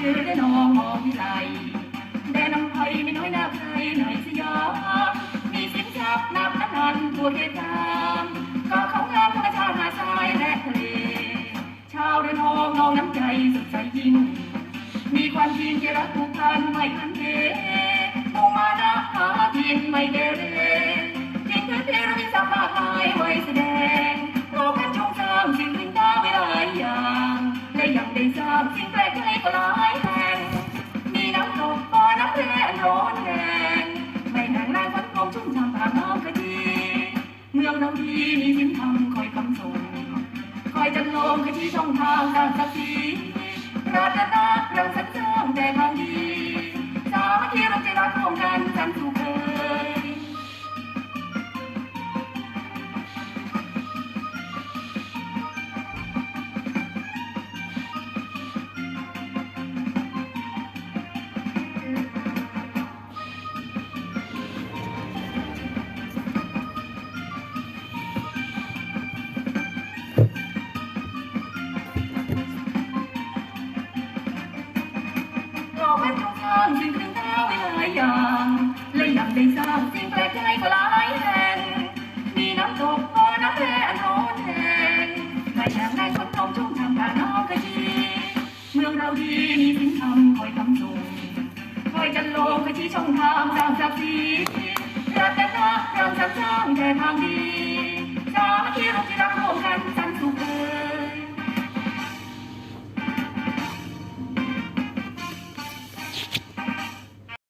เจอได้น้องมองวิไลแดนน้ำไผ่ไม่น้อยหน้าใครไหนสยามมีสินชับนับอนันตัวเขตกามก็เขางามธรรมชาติหาดทรายและทะเลชาวเรือทองน้องน้ำใจสดใสยิ่งมีความจริงที่รักผูกพันไม่พันเพมุ่งมานะหากินไม่เกเรจริงคือเพียงเรามีสัมมาคายไว้แสดงโลกกันชงสร้างสิ่งอื่นตาไม่หลายอย่างและยังได้สร้างสิ่งแปลกใจก็ลา เมืองเราดีมีสินธรรมคอยคำส่งคอยจันลงขยี้ช่องทางด้านสักทีรัตนะเราสัญจรแต่ทางดีสามัคคีเราจะรักร่วมกันสันสุข เป็นจงสร้งสิ่งเครื่องเท้าไว้หลายอย่างและยังได้สร้างสิ่งแปลกใจก็หลายแห่งมีน้ำตกบ่อน้ำแร่อันโน้นแห่งไม่แห้งแรงคนทองชุ่มทำผ่านน้ำกะจีเมืองเราดีมีสินธรรมคอยคำส่งคอยจันโลงขยี้ช่องทางสร้างศักดิ์ศรีรัตนะเราสรรสร้างแต่ทางดี